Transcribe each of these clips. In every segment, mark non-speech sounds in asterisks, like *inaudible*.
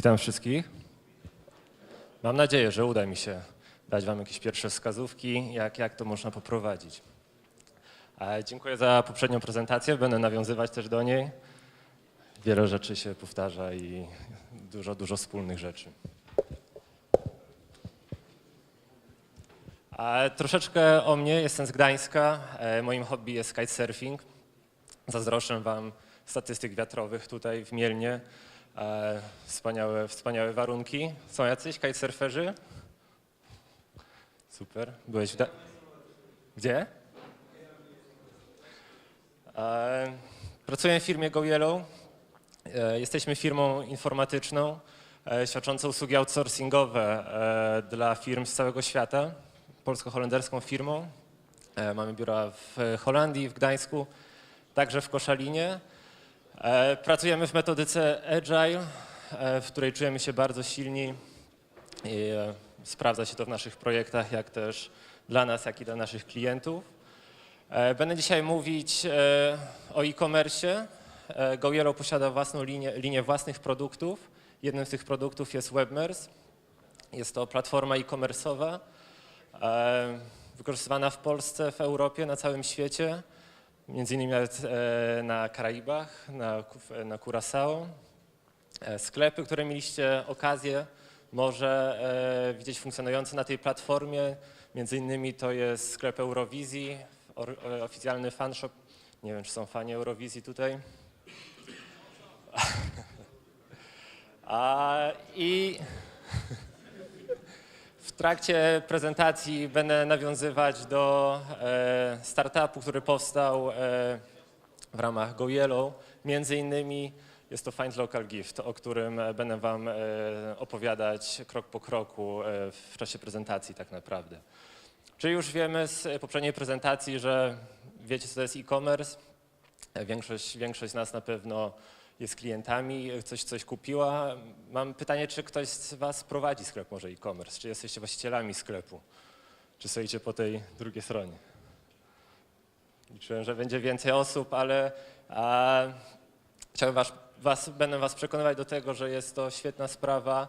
Witam wszystkich. Mam nadzieję, że uda mi się dać Wam jakieś pierwsze wskazówki, jak, jak to można poprowadzić. E, Dziękuję za poprzednią prezentację, będę nawiązywać też do niej. Wiele rzeczy się powtarza i dużo, dużo wspólnych rzeczy. E, Troszeczkę o mnie, jestem z Gdańska, E, moim hobby jest kitesurfing. Zazdroszczę Wam statystyk wiatrowych tutaj w Mielnie. E, Wspaniałe, wspaniałe warunki. Są jacyś kitesurferzy? Super. Byłeś w da- Gdzie? E, Pracuję w firmie Go Yellow. E, Jesteśmy firmą informatyczną e, świadczącą usługi outsourcingowe e, dla firm z całego świata. Polsko-holenderską firmą. E, Mamy biura w Holandii, w Gdańsku, także w Koszalinie. E, Pracujemy w metodyce Agile, e, w której czujemy się bardzo silni i e, sprawdza się to w naszych projektach, jak też dla nas, jak i dla naszych klientów. Będę dzisiaj mówić o e-commerce. E, GoYellow posiada własną linię, linię własnych produktów. Jednym z tych produktów jest Webmers. Jest to platforma e-commerce'owa, wykorzystywana w Polsce, w Europie, na całym świecie. Między innymi nawet e, na Karaibach, na, na Curaçao. E, Sklepy, które mieliście okazję może e, widzieć funkcjonujące na tej platformie, między innymi to jest sklep Eurowizji, oficjalny fanshop. Nie wiem, czy są fani Eurowizji tutaj. *laughs* A, I w trakcie prezentacji będę nawiązywać do e, startupu, który powstał e, w ramach Go Yellow. Między innymi jest to Find Local Gift, o którym e, będę Wam opowiadać krok po kroku w czasie prezentacji tak naprawdę. Czyli już wiemy z poprzedniej prezentacji, że wiecie co to jest e-commerce. Większość, większość z nas na pewno jest klientami, coś, coś kupiła. Mam pytanie, czy ktoś z Was prowadzi sklep może e-commerce? Czy jesteście właścicielami sklepu? Czy stoicie po tej drugiej stronie? Liczyłem, że będzie więcej osób, ale a, chciałbym was, was, będę Was przekonywać do tego, że jest to świetna sprawa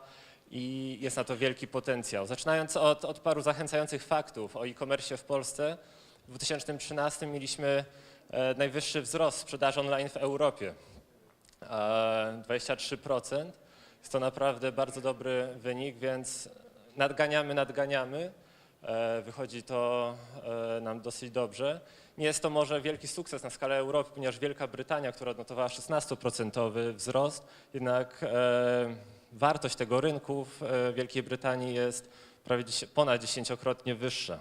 i jest na to wielki potencjał. Zaczynając od, od paru zachęcających faktów o e-commerce w Polsce, w 2013 mieliśmy e, najwyższy wzrost sprzedaży online w Europie. E, 23%. Jest to naprawdę bardzo dobry wynik, więc nadganiamy, nadganiamy. E, Wychodzi to e, nam dosyć dobrze. Nie jest to może wielki sukces na skalę Europy, ponieważ Wielka Brytania, która odnotowała 16% wzrost, jednak e, wartość tego rynku w Wielkiej Brytanii jest prawie ponad dziesięciokrotnie wyższa.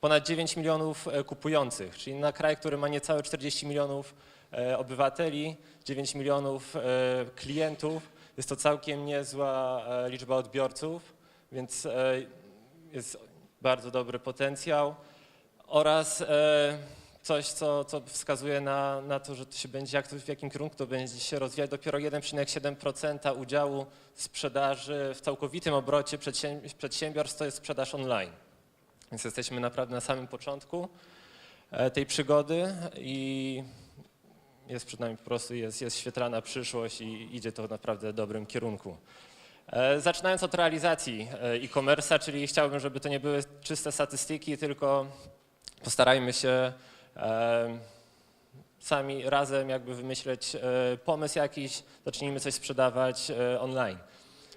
Ponad 9 milionów kupujących, czyli na kraj, który ma niecałe 40 milionów obywateli, 9 milionów e, klientów. Jest to całkiem niezła e, liczba odbiorców, więc e, jest bardzo dobry potencjał. Oraz e, coś, co, co wskazuje na, na to, że to się będzie, jak to, w jakim kierunku to będzie się rozwijać. Dopiero 1,7% udziału sprzedaży w całkowitym obrocie przedsięb- przedsiębiorstw to jest sprzedaż online. Więc jesteśmy naprawdę na samym początku e, tej przygody i jest przed nami po prostu jest, jest świetlana przyszłość i idzie to w naprawdę dobrym kierunku. E, Zaczynając od realizacji e, e-commerce'a, czyli chciałbym, żeby to nie były czyste statystyki, tylko postarajmy się e, sami razem jakby wymyśleć pomysł jakiś, zacznijmy coś sprzedawać online.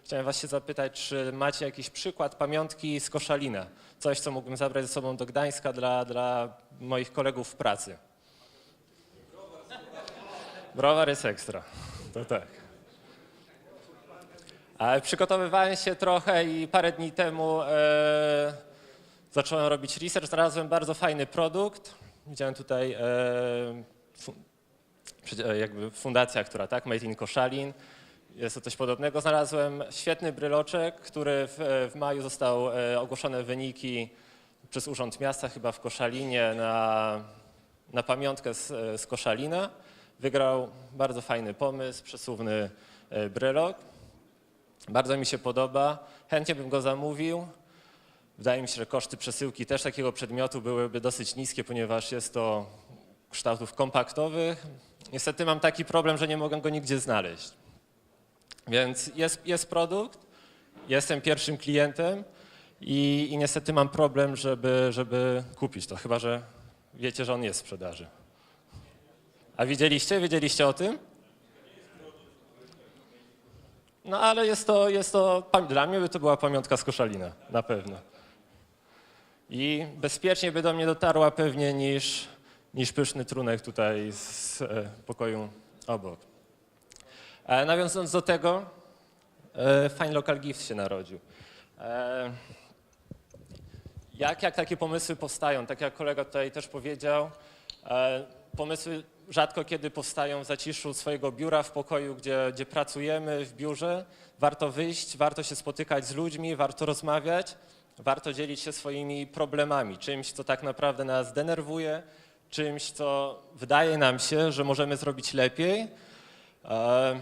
Chciałem Was się zapytać, czy macie jakiś przykład pamiątki z Koszalina? Coś, co mógłbym zabrać ze sobą do Gdańska dla, dla moich kolegów w pracy. Browar jest ekstra, to tak. Przygotowywałem się trochę i parę dni temu e, zacząłem robić research, znalazłem bardzo fajny produkt. Widziałem tutaj e, fu, e, jakby fundacja, która tak, Made in Koszalin. Jest to coś podobnego. Znalazłem świetny bryloczek, który w, w maju został e, ogłoszone wyniki przez Urząd Miasta, chyba w Koszalinie, na, na pamiątkę z, z Koszalina. Wygrał bardzo fajny pomysł, przesuwny e, brylok. Bardzo mi się podoba. Chętnie bym go zamówił. Wydaje mi się, że koszty przesyłki też takiego przedmiotu byłyby dosyć niskie, ponieważ jest to kształtów kompaktowych. Niestety mam taki problem, że nie mogę go nigdzie znaleźć. Więc jest, jest produkt, jestem pierwszym klientem i, i niestety mam problem, żeby, żeby kupić to, chyba że wiecie, że on jest w sprzedaży. A widzieliście? Wiedzieliście o tym? No ale jest to, jest to, dla mnie by to była pamiątka z Koszalina, na pewno. I bezpiecznie by do mnie dotarła pewnie niż, niż pyszny trunek tutaj z e, pokoju obok. E, nawiązując do tego, e, Fine Local Gift się narodził. E, jak, jak takie pomysły powstają? Tak jak kolega tutaj też powiedział, e, pomysły rzadko kiedy powstają w zaciszu swojego biura, w pokoju, gdzie, gdzie pracujemy, w biurze. Warto wyjść, warto się spotykać z ludźmi, warto rozmawiać, warto dzielić się swoimi problemami, czymś, co tak naprawdę nas denerwuje, czymś, co wydaje nam się, że możemy zrobić lepiej. E,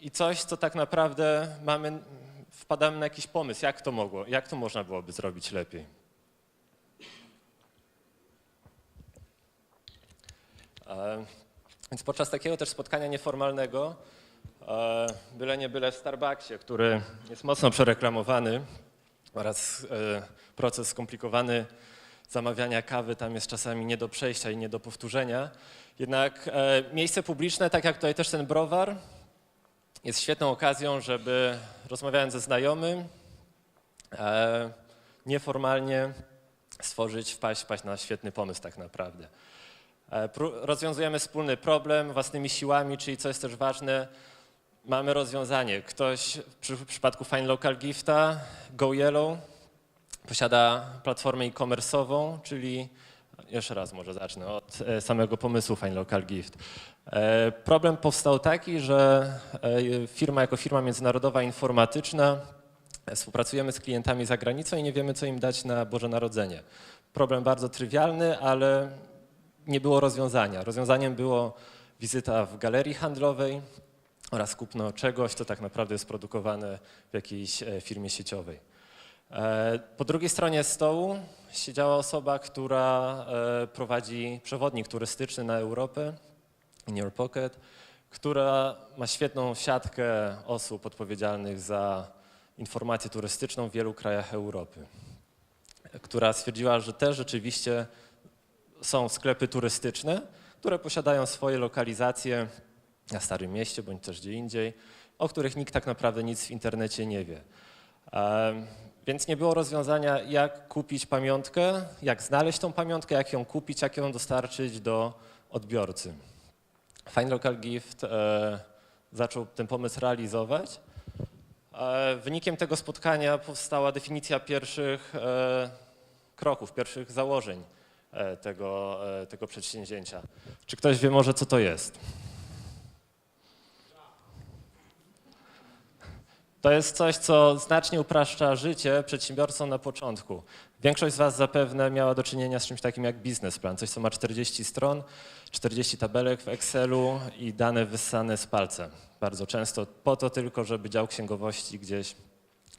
I coś, co tak naprawdę mamy, wpadamy na jakiś pomysł, jak to mogło, jak to można byłoby zrobić lepiej. Więc podczas takiego też spotkania nieformalnego, e, byle nie byle w Starbucksie, który jest mocno przereklamowany oraz e, proces skomplikowany zamawiania kawy tam jest czasami nie do przejścia i nie do powtórzenia. Jednak e, miejsce publiczne, tak jak tutaj też ten browar, jest świetną okazją, żeby rozmawiając ze znajomym, nieformalnie stworzyć, wpaść, wpaść na świetny pomysł tak naprawdę. E, Rozwiązujemy wspólny problem własnymi siłami, czyli co jest też ważne, mamy rozwiązanie. Ktoś w przypadku Fine Local Gifta, Go Yellow, posiada platformę e-commerce'ową, czyli jeszcze raz może zacznę od e, samego pomysłu Fine Local Gift. E, Problem powstał taki, że firma jako firma międzynarodowa informatyczna współpracujemy z klientami za granicą i nie wiemy, co im dać na Boże Narodzenie. Problem bardzo trywialny, ale nie było rozwiązania. Rozwiązaniem było wizyta w galerii handlowej oraz kupno czegoś, co tak naprawdę jest produkowane w jakiejś e, firmie sieciowej. E, Po drugiej stronie stołu siedziała osoba, która e, prowadzi przewodnik turystyczny na Europę, In Your Pocket, która ma świetną siatkę osób odpowiedzialnych za informację turystyczną w wielu krajach Europy, która stwierdziła, że te rzeczywiście są sklepy turystyczne, które posiadają swoje lokalizacje na Starym Mieście bądź też gdzie indziej, o których nikt tak naprawdę nic w internecie nie wie. Więc nie było rozwiązania, jak kupić pamiątkę, jak znaleźć tą pamiątkę, jak ją kupić, jak ją dostarczyć do odbiorcy. Fine Local Gift e, zaczął ten pomysł realizować. E, wynikiem tego spotkania powstała definicja pierwszych e, kroków, pierwszych założeń tego, e, tego przedsięwzięcia. Czy ktoś wie może, co to jest? To jest coś, co znacznie upraszcza życie przedsiębiorcom na początku. Większość z Was zapewne miała do czynienia z czymś takim jak biznesplan, coś co ma 40 stron, 40 tabelek w Excelu i dane wyssane z palca. Bardzo często po to tylko, żeby dział księgowości gdzieś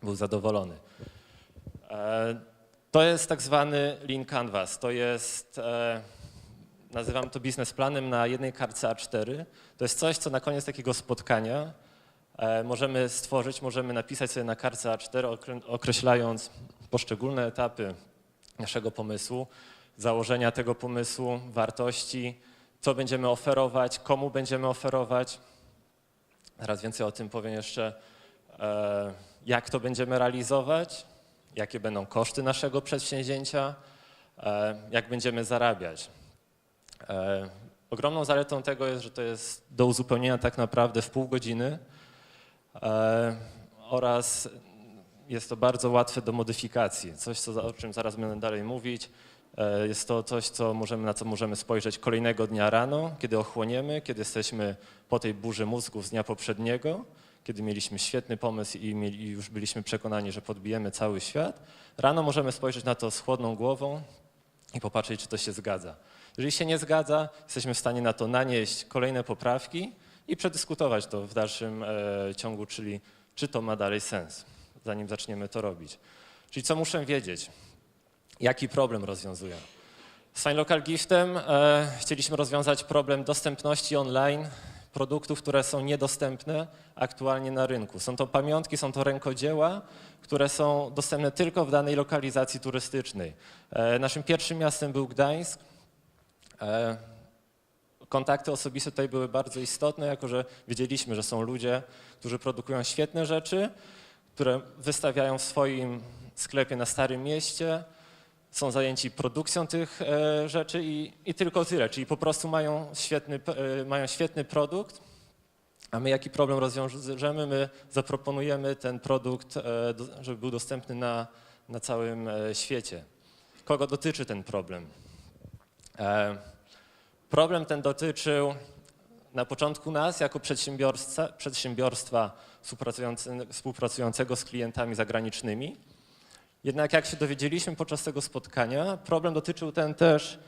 był zadowolony. E, To jest tak zwany Lean Canvas. To jest, e, nazywam to biznesplanem na jednej kartce A4. To jest coś, co na koniec takiego spotkania e, możemy stworzyć, możemy napisać sobie na kartce A4, okrę- określając poszczególne etapy naszego pomysłu, założenia tego pomysłu, wartości, co będziemy oferować, komu będziemy oferować. Teraz więcej o tym powiem jeszcze, e, jak to będziemy realizować, jakie będą koszty naszego przedsięwzięcia, e, jak będziemy zarabiać. E, Ogromną zaletą tego jest, że to jest do uzupełnienia tak naprawdę w pół godziny e, oraz jest to bardzo łatwe do modyfikacji. Coś, co, o czym zaraz będę dalej mówić. Jest to coś, co możemy, na co możemy spojrzeć kolejnego dnia rano, kiedy ochłoniemy, kiedy jesteśmy po tej burzy mózgów z dnia poprzedniego, kiedy mieliśmy świetny pomysł i, mieli, i już byliśmy przekonani, że podbijemy cały świat. Rano możemy spojrzeć na to z chłodną głową i popatrzeć, czy to się zgadza. Jeżeli się nie zgadza, jesteśmy w stanie na to nanieść kolejne poprawki i przedyskutować to w dalszym e, ciągu, czyli czy to ma dalej sens, zanim zaczniemy to robić. Czyli co muszę wiedzieć? Jaki problem rozwiązuję? Z Fine Local Giftem e, chcieliśmy rozwiązać problem dostępności online produktów, które są niedostępne aktualnie na rynku. Są to pamiątki, są to rękodzieła, które są dostępne tylko w danej lokalizacji turystycznej. E, Naszym pierwszym miastem był Gdańsk. E, Kontakty osobiste tutaj były bardzo istotne, jako że wiedzieliśmy, że są ludzie, którzy produkują świetne rzeczy, które wystawiają w swoim sklepie na Starym Mieście, są zajęci produkcją tych e, rzeczy i, i tylko tyle, czyli po prostu mają świetny, e, mają świetny produkt, a my jaki problem rozwiążemy? My zaproponujemy ten produkt, e, żeby był dostępny na, na całym świecie. Kogo dotyczy ten problem? Problem ten dotyczył na początku nas jako przedsiębiorstwa, przedsiębiorstwa współpracujące- współpracującego z klientami zagranicznymi. Jednak jak się dowiedzieliśmy podczas tego spotkania, problem dotyczył ten też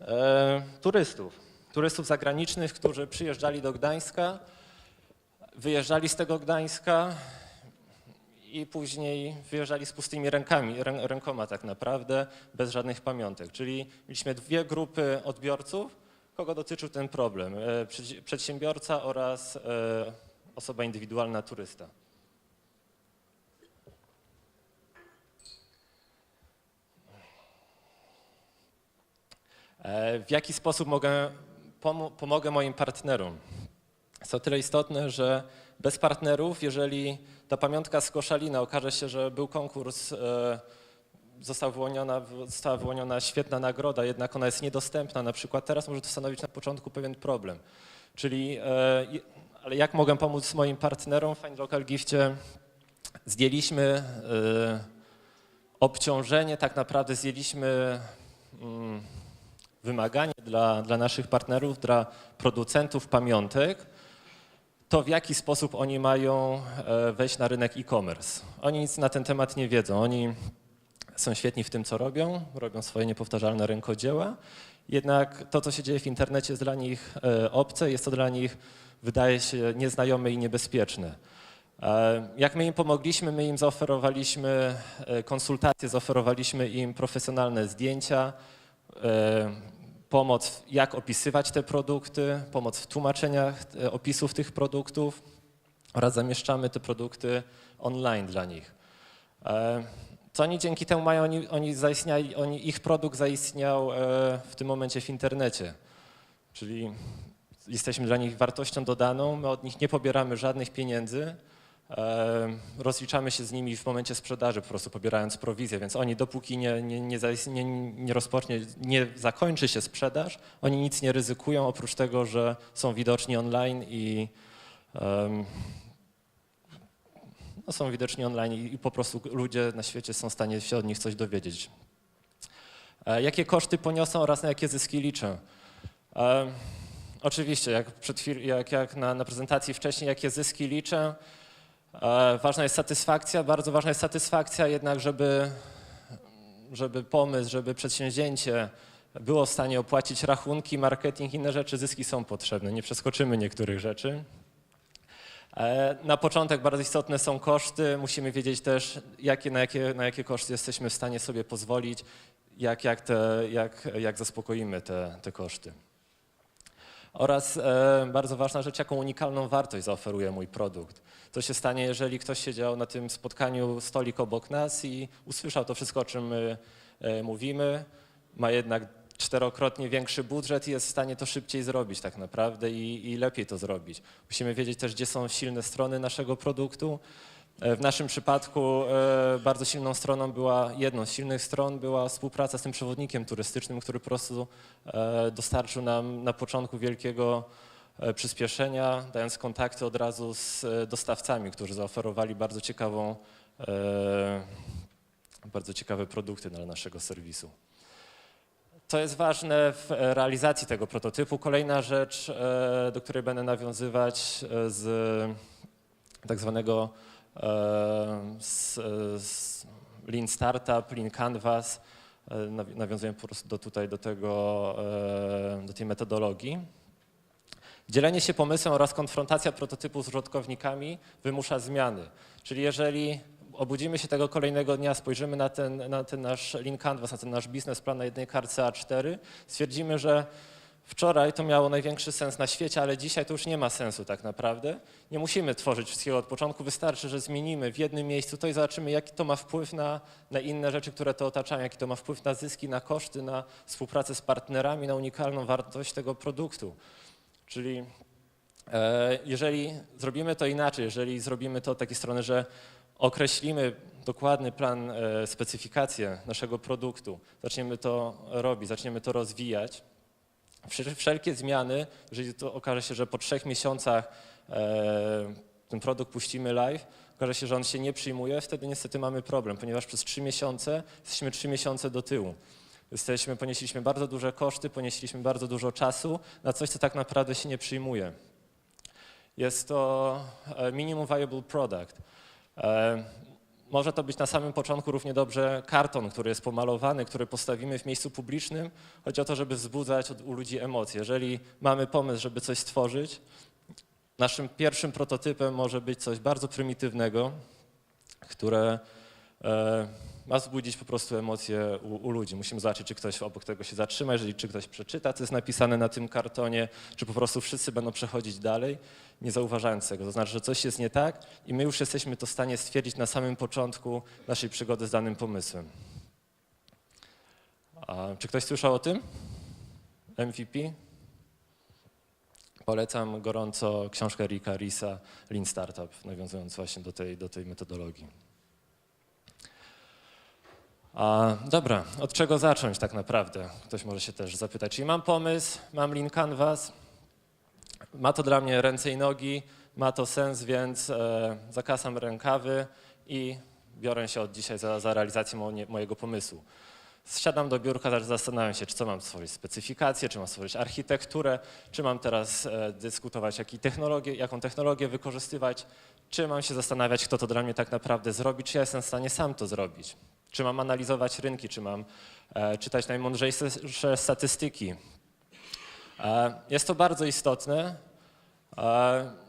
e, turystów. Turystów zagranicznych, którzy przyjeżdżali do Gdańska, wyjeżdżali z tego Gdańska i później wyjeżdżali z pustymi rękami, rę, rękoma tak naprawdę, bez żadnych pamiątek. Czyli mieliśmy dwie grupy odbiorców, kogo dotyczył ten problem. E, przed- Przedsiębiorca oraz e, osoba indywidualna, turysta. W jaki sposób mogę, pomo- pomogę moim partnerom? Jest to tyle istotne, że bez partnerów, jeżeli ta pamiątka z Koszalina okaże się, że był konkurs, e, został wyłoniona, została wyłoniona świetna nagroda, jednak ona jest niedostępna, na przykład teraz może to stanowić na początku pewien problem. Czyli, e, ale jak mogę pomóc moim partnerom w Find Local Gifcie? Zdjęliśmy e, obciążenie, tak naprawdę zdjęliśmy mm, wymaganie dla, dla naszych partnerów, dla producentów pamiątek, to w jaki sposób oni mają e, wejść na rynek e-commerce. Oni nic na ten temat nie wiedzą. Oni są świetni w tym, co robią, robią swoje niepowtarzalne rękodzieła, jednak to, co się dzieje w internecie jest dla nich e, obce, jest to dla nich, wydaje się, nieznajome i niebezpieczne. E, Jak my im pomogliśmy, my im zaoferowaliśmy konsultacje, zaoferowaliśmy im profesjonalne zdjęcia, pomoc, jak opisywać te produkty, pomoc w tłumaczeniach e, opisów tych produktów oraz zamieszczamy te produkty online dla nich. E, Co oni dzięki temu mają? Oni, oni zaistniali, oni, ich produkt zaistniał e, w tym momencie w internecie. Czyli jesteśmy dla nich wartością dodaną, my od nich nie pobieramy żadnych pieniędzy, rozliczamy się z nimi w momencie sprzedaży, po prostu pobierając prowizję, więc oni dopóki nie, nie, nie, nie, nie rozpocznie, nie zakończy się sprzedaż, oni nic nie ryzykują, oprócz tego, że są widoczni online i em, no, są widoczni online i, i po prostu ludzie na świecie są w stanie się od nich coś dowiedzieć. E, Jakie koszty poniosą oraz na jakie zyski liczę? E, Oczywiście, jak, przed jak, jak na, na prezentacji wcześniej, jakie zyski liczę. E, ważna jest satysfakcja, bardzo ważna jest satysfakcja, jednak żeby, żeby pomysł, żeby przedsięwzięcie było w stanie opłacić rachunki, marketing, inne rzeczy, zyski są potrzebne. Nie przeskoczymy niektórych rzeczy. E, Na początek bardzo istotne są koszty. Musimy wiedzieć też, jakie, na, jakie, na jakie koszty jesteśmy w stanie sobie pozwolić, jak, jak, te, jak, jak zaspokoimy te, te koszty. Oraz e, bardzo ważna rzecz, jaką unikalną wartość zaoferuje mój produkt. Co się stanie, jeżeli ktoś siedział na tym spotkaniu stolik obok nas i usłyszał to wszystko, o czym my e, mówimy, ma jednak czterokrotnie większy budżet i jest w stanie to szybciej zrobić tak naprawdę i, i lepiej to zrobić. Musimy wiedzieć też, gdzie są silne strony naszego produktu. E, W naszym przypadku e, bardzo silną stroną była, jedną z silnych stron była współpraca z tym przewodnikiem turystycznym, który po prostu e, dostarczył nam na początku wielkiego przyspieszenia, dając kontakty od razu z dostawcami, którzy zaoferowali bardzo ciekawą, bardzo ciekawe produkty dla naszego serwisu. Co jest ważne w realizacji tego prototypu? Kolejna rzecz, do której będę nawiązywać z tak zwanego z, z Lean Startup, Lean Canvas, e, naw- nawiązuję po prostu do tutaj do tego, e, do tej metodologii. Dzielenie się pomysłem oraz konfrontacja prototypu z użytkownikami wymusza zmiany. Czyli jeżeli obudzimy się tego kolejnego dnia, spojrzymy na ten, na ten nasz Lean Canvas, na ten nasz biznesplan na jednej kartce A4, stwierdzimy, że Wczoraj to miało największy sens na świecie, ale dzisiaj to już nie ma sensu tak naprawdę. Nie musimy tworzyć wszystkiego od początku, wystarczy, że zmienimy w jednym miejscu to i zobaczymy, jaki to ma wpływ na, na inne rzeczy, które to otaczają, jaki to ma wpływ na zyski, na koszty, na współpracę z partnerami, na unikalną wartość tego produktu. Czyli e, jeżeli zrobimy to inaczej, jeżeli zrobimy to od takiej strony, że określimy dokładny plan, e, specyfikację naszego produktu, zaczniemy to robić, zaczniemy to rozwijać, Wszelkie zmiany, jeżeli to okaże się, że po trzech miesiącach e, ten produkt puścimy live, okaże się, że on się nie przyjmuje, wtedy niestety mamy problem, ponieważ przez trzy miesiące jesteśmy trzy miesiące do tyłu. Jesteśmy, ponieśliśmy bardzo duże koszty, ponieśliśmy bardzo dużo czasu na coś, co tak naprawdę się nie przyjmuje. Jest to e, minimum viable product. Może to być na samym początku równie dobrze karton, który jest pomalowany, który postawimy w miejscu publicznym. Chodzi o to, żeby wzbudzać u ludzi emocje. Jeżeli mamy pomysł, żeby coś stworzyć, naszym pierwszym prototypem może być coś bardzo prymitywnego, które e, ma wzbudzić po prostu emocje u, u ludzi. Musimy zobaczyć, czy ktoś obok tego się zatrzyma, jeżeli czy ktoś przeczyta, co jest napisane na tym kartonie, czy po prostu wszyscy będą przechodzić dalej, nie zauważając tego. To znaczy, że coś jest nie tak i my już jesteśmy to w stanie stwierdzić na samym początku naszej przygody z danym pomysłem. A, czy ktoś słyszał o tym? MVP? Polecam gorąco książkę Rika Risa, Lean Startup, nawiązując właśnie do tej, do tej metodologii. A, dobra, od czego zacząć tak naprawdę? Ktoś może się też zapytać. Czyli mam pomysł, mam Lean Canvas, ma to dla mnie ręce i nogi, ma to sens, więc e, zakasam rękawy i biorę się od dzisiaj za, za realizację mo, mojego pomysłu. Siadam do biurka, zastanawiam się, czy co mam stworzyć specyfikację, czy mam stworzyć architekturę, czy mam teraz e, dyskutować, jaki technologię, jaką technologię wykorzystywać, czy mam się zastanawiać, kto to dla mnie tak naprawdę zrobi, czy ja jestem w stanie sam to zrobić. Czy mam analizować rynki, czy mam e, czytać najmądrzejsze statystyki. E, jest to bardzo istotne,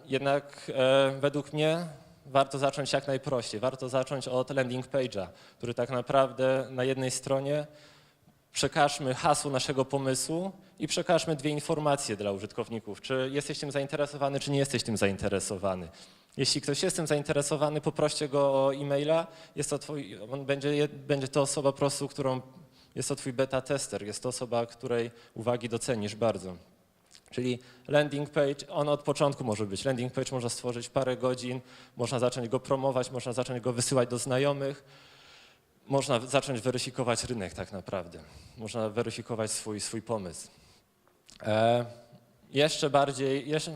jednak według mnie warto zacząć jak najprościej. Warto zacząć od landing page'a, który tak naprawdę na jednej stronie przekażmy hasło naszego pomysłu i przekażmy dwie informacje dla użytkowników. Czy jesteś tym zainteresowany, czy nie jesteś tym zainteresowany. Jeśli ktoś jest tym zainteresowany, poproście go o e-maila. Jest to twój, on będzie, będzie to osoba po prostu, którą jest to twój beta tester, jest to osoba, której uwagi docenisz bardzo. Czyli landing page, on od początku może być. Landing page można stworzyć parę godzin, można zacząć go promować, można zacząć go wysyłać do znajomych, można zacząć weryfikować rynek tak naprawdę. Można weryfikować swój, swój pomysł. E, jeszcze bardziej, jeszcze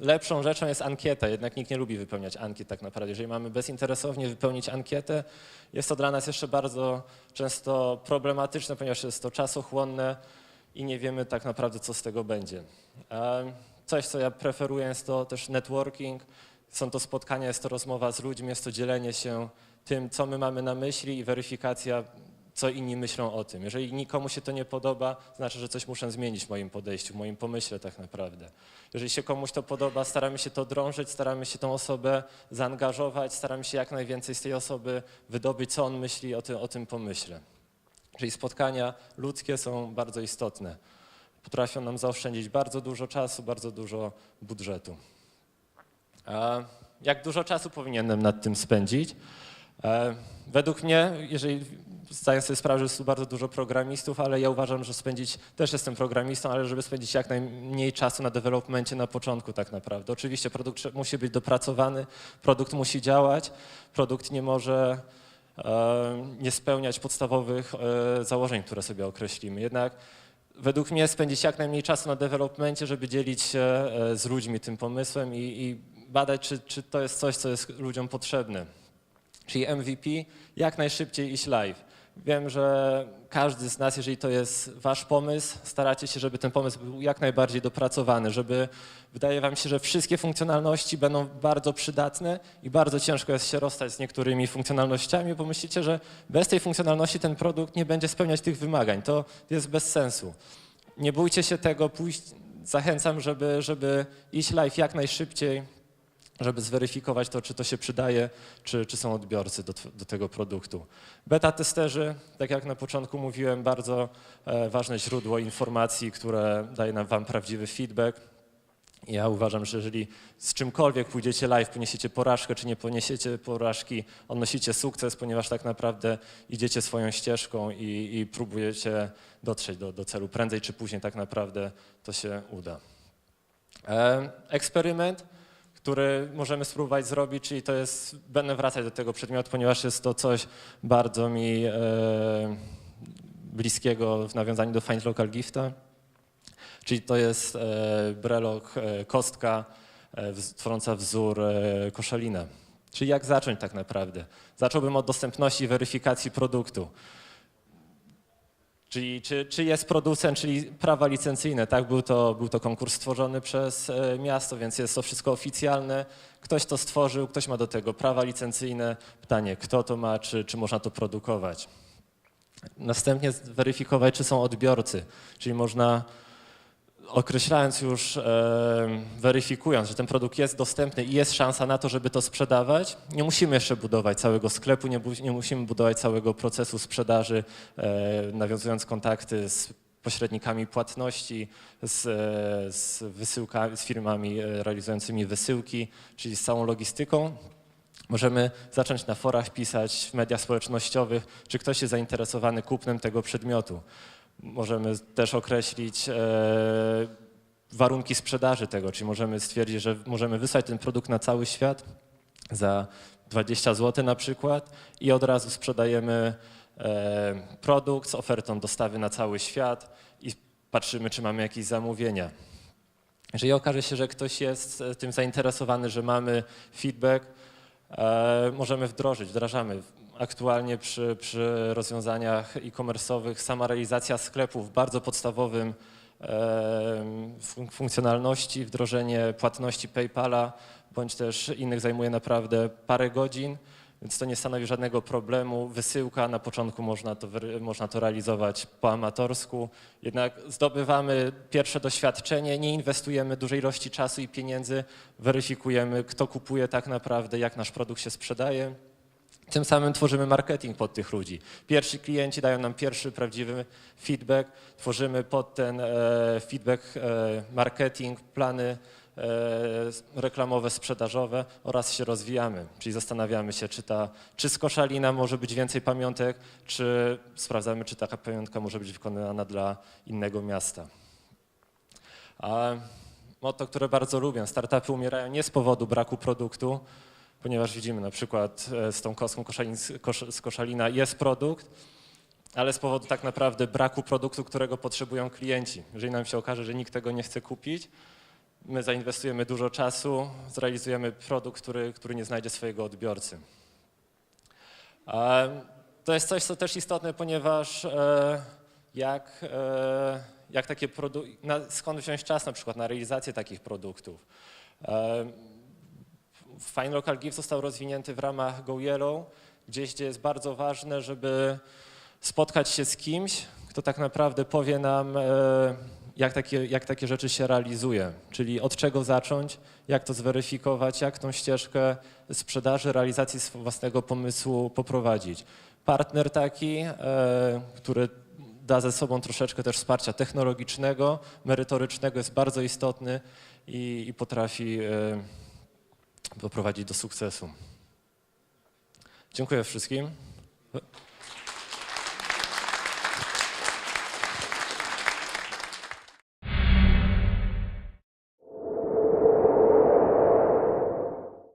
lepszą rzeczą jest ankieta, jednak nikt nie lubi wypełniać ankiet tak naprawdę. Jeżeli mamy bezinteresownie wypełnić ankietę, jest to dla nas jeszcze bardzo często problematyczne, ponieważ jest to czasochłonne i nie wiemy tak naprawdę, co z tego będzie. Coś, co ja preferuję, jest to też networking. Są to spotkania, jest to rozmowa z ludźmi, jest to dzielenie się tym, co my mamy na myśli i weryfikacja, co inni myślą o tym. Jeżeli nikomu się to nie podoba, znaczy, że coś muszę zmienić w moim podejściu, w moim pomyśle tak naprawdę. Jeżeli się komuś to podoba, staramy się to drążyć, staramy się tą osobę zaangażować, staramy się jak najwięcej z tej osoby wydobyć, co on myśli o o tym pomyśle. Czyli spotkania ludzkie są bardzo istotne. Potrafią nam zaoszczędzić bardzo dużo czasu, bardzo dużo budżetu. A jak dużo czasu powinienem nad tym spędzić? E, Według mnie, jeżeli zdaję sobie sprawę, że jest tu bardzo dużo programistów, ale ja uważam, że spędzić, też jestem programistą, ale żeby spędzić jak najmniej czasu na developmencie na początku tak naprawdę. Oczywiście produkt musi być dopracowany, produkt musi działać, produkt nie może nie spełniać podstawowych e, założeń, które sobie określimy. Jednak według mnie spędzić jak najmniej czasu na developmencie, żeby dzielić się e, z ludźmi tym pomysłem i, i badać, czy, czy to jest coś, co jest ludziom potrzebne. Czyli MVP, jak najszybciej iść live. Wiem, że każdy z nas, jeżeli to jest wasz pomysł, staracie się, żeby ten pomysł był jak najbardziej dopracowany, żeby wydaje wam się, że wszystkie funkcjonalności będą bardzo przydatne i bardzo ciężko jest się rozstać z niektórymi funkcjonalnościami, bo myślicie, że bez tej funkcjonalności ten produkt nie będzie spełniać tych wymagań. To jest bez sensu. Nie bójcie się tego, pójść, zachęcam, żeby, żeby iść live jak najszybciej, żeby zweryfikować to, czy to się przydaje, czy, czy są odbiorcy do, do tego produktu. Beta testerzy, tak jak na początku mówiłem, bardzo e, ważne źródło informacji, które daje nam wam prawdziwy feedback. Ja uważam, że jeżeli z czymkolwiek pójdziecie live, poniesiecie porażkę, czy nie poniesiecie porażki, odnosicie sukces, ponieważ tak naprawdę idziecie swoją ścieżką i, i próbujecie dotrzeć do, do celu. Prędzej czy później tak naprawdę to się uda. E, Eksperyment, który możemy spróbować zrobić, czyli to jest, będę wracać do tego przedmiotu, ponieważ jest to coś bardzo mi e, bliskiego w nawiązaniu do Find Local Gifta. Czyli to jest e, brelok, e, kostka e, tworząca wzór e, koszalina. Czyli jak zacząć tak naprawdę? Zacząłbym od dostępności i weryfikacji produktu. Czyli czy, czy jest producent, czyli prawa licencyjne, tak? Był to, był to konkurs stworzony przez e, miasto, więc jest to wszystko oficjalne. Ktoś to stworzył, ktoś ma do tego prawa licencyjne. Pytanie, kto to ma, czy, czy można to produkować. Następnie zweryfikować, czy są odbiorcy, czyli można określając już, e, weryfikując, że ten produkt jest dostępny i jest szansa na to, żeby to sprzedawać, nie musimy jeszcze budować całego sklepu, nie, nie musimy budować całego procesu sprzedaży, e, nawiązując kontakty z pośrednikami płatności, z, e, z wysyłkami, z firmami realizującymi wysyłki, czyli z całą logistyką. Możemy zacząć na forach pisać, w mediach społecznościowych, czy ktoś jest zainteresowany kupnem tego przedmiotu. Możemy też określić e, warunki sprzedaży tego, czyli możemy stwierdzić, że możemy wysłać ten produkt na cały świat za 20 zł na przykład i od razu sprzedajemy e, produkt z ofertą dostawy na cały świat i patrzymy, czy mamy jakieś zamówienia. Jeżeli okaże się, że ktoś jest e, tym zainteresowany, że mamy feedback, możemy wdrożyć, wdrażamy. Aktualnie przy, przy rozwiązaniach e-commerce'owych sama realizacja sklepu w bardzo podstawowym e, fun- funkcjonalności, wdrożenie płatności PayPala bądź też innych zajmuje naprawdę parę godzin, więc to nie stanowi żadnego problemu. Wysyłka na początku można to, można to realizować po amatorsku, jednak zdobywamy pierwsze doświadczenie, nie inwestujemy dużej ilości czasu i pieniędzy, weryfikujemy, kto kupuje tak naprawdę, jak nasz produkt się sprzedaje. Tym samym tworzymy marketing pod tych ludzi. Pierwsi klienci dają nam pierwszy prawdziwy feedback, tworzymy pod ten e, feedback e, marketing, plany reklamowe, sprzedażowe oraz się rozwijamy. Czyli zastanawiamy się, czy, ta, czy z koszalina może być więcej pamiątek, czy sprawdzamy, czy taka pamiątka może być wykonana dla innego miasta. A motto, które bardzo lubię, startupy umierają nie z powodu braku produktu, ponieważ widzimy na przykład e, z tą kostką koszalin, kosz, z koszalina jest produkt, ale z powodu tak naprawdę braku produktu, którego potrzebują klienci. Jeżeli nam się okaże, że nikt tego nie chce kupić, my zainwestujemy dużo czasu, zrealizujemy produkt, który, który nie znajdzie swojego odbiorcy. A To jest coś, co też istotne, ponieważ e, jak, e, jak takie produkty, skąd wziąć czas na przykład na realizację takich produktów. E, Fine Local Gift został rozwinięty w ramach Go Yellow, gdzieś, gdzie jest bardzo ważne, żeby spotkać się z kimś, kto tak naprawdę powie nam, e, jak takie, jak takie rzeczy się realizuje, czyli od czego zacząć, jak to zweryfikować, jak tą ścieżkę sprzedaży, realizacji własnego pomysłu poprowadzić. Partner taki, e, który da ze sobą troszeczkę też wsparcia technologicznego, merytorycznego, jest bardzo istotny i, i potrafi e, doprowadzić do sukcesu. Dziękuję wszystkim.